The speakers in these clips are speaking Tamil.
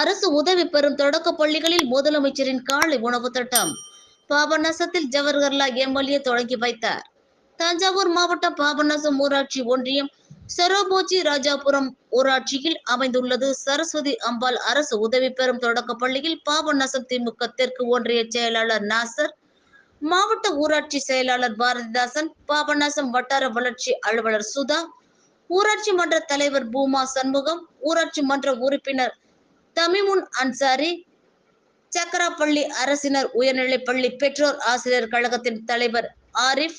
அரசு உதவி பெறும் தொடக்க பள்ளிகளில் முதலமைச்சரின் காலை உணவு திட்டம். பாபநாசத்தில் ஜவஹர்லால் எம்எல்ஏ தொடங்கி வைத்தார். தஞ்சாவூர் மாவட்டம் பாபநாசம் ஊராட்சி ஒன்றியம் சரோபோஜி ராஜாபுரம் ஊராட்சியில் அமைந்துள்ளது. சரஸ்வதி அம்பாள் அரசு உதவி பெறும் தொடக்க பள்ளியில் பாபநாசம் திமுக தெற்கு ஒன்றிய செயலாளர் நாசர் மாவட்ட ஊராட்சி செயலாளர் பாரதிதாசன் பாபநாசம் வட்டார வளர்ச்சி அலுவலர் சுதா ஊராட்சி மன்ற தலைவர் பூமா சண்முகம் ஊராட்சி மன்ற உறுப்பினர் தமிமுன் அன்சாரி சக்கராப்பள்ளி அரசினர் உயர்நிலைப்பள்ளி பெற்றோர் ஆசிரியர் கழகத்தின் தலைவர் ஆரிஃப்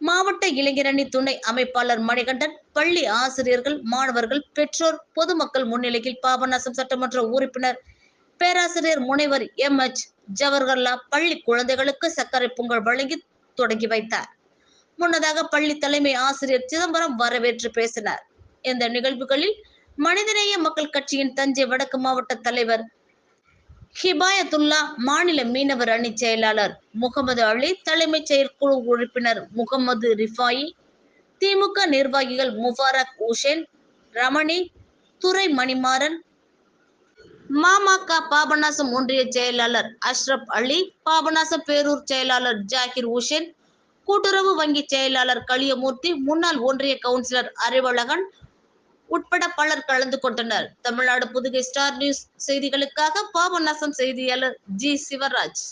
மாவட்ட இளைஞரணி துணை அமைப்பாளர் மணிகண்டன் பள்ளி ஆசிரியர்கள் மாணவர்கள் பெற்றோர் பொதுமக்கள் முன்னிலையில் பாபநாசம் சட்டமன்ற உறுப்பினர் பேராசிரியர் முனைவர் எம். எச். ஜவஹர்லால் பள்ளி குழந்தைகளுக்கு சர்க்கரை பொங்கல் வழங்கி தொடங்கி வைத்தார். முன்னதாக பள்ளி தலைமை ஆசிரியர் சிதம்பரம் வரவேற்று பேசினார். இந்த நிகழ்வுகளில் மனிதநேய மக்கள் கட்சியின் தஞ்சை வடக்கு மாவட்ட தலைவர் ஹிபாயத்துல்லா மாநில மீனவர் அணி செயலாளர் முகமது அலி தலைமைச் செயற்குழு உறுப்பினர் முகமது ரிஃபாயி திமுக நிர்வாகிகள் முபாரக் உஷேன் ரமணி துரை மணிமாறன் மாமக பாபநாசம் ஒன்றிய செயலாளர் அஷ்ரப் அலி பாபநாசம் பேரூர் செயலாளர் ஜாகிர் உஷேன் கூட்டுறவு வங்கி செயலாளர் களியமூர்த்தி முன்னாள் ஒன்றிய கவுன்சிலர் அறிவழகன் உட்பட பலர் கலந்து கொண்டனர். தமிழ்நாடு புதுகை ஸ்டார் நியூஸ் செய்திகளுக்காக பாபநாசம் செய்தியாளர் ஜி சிவராஜ்.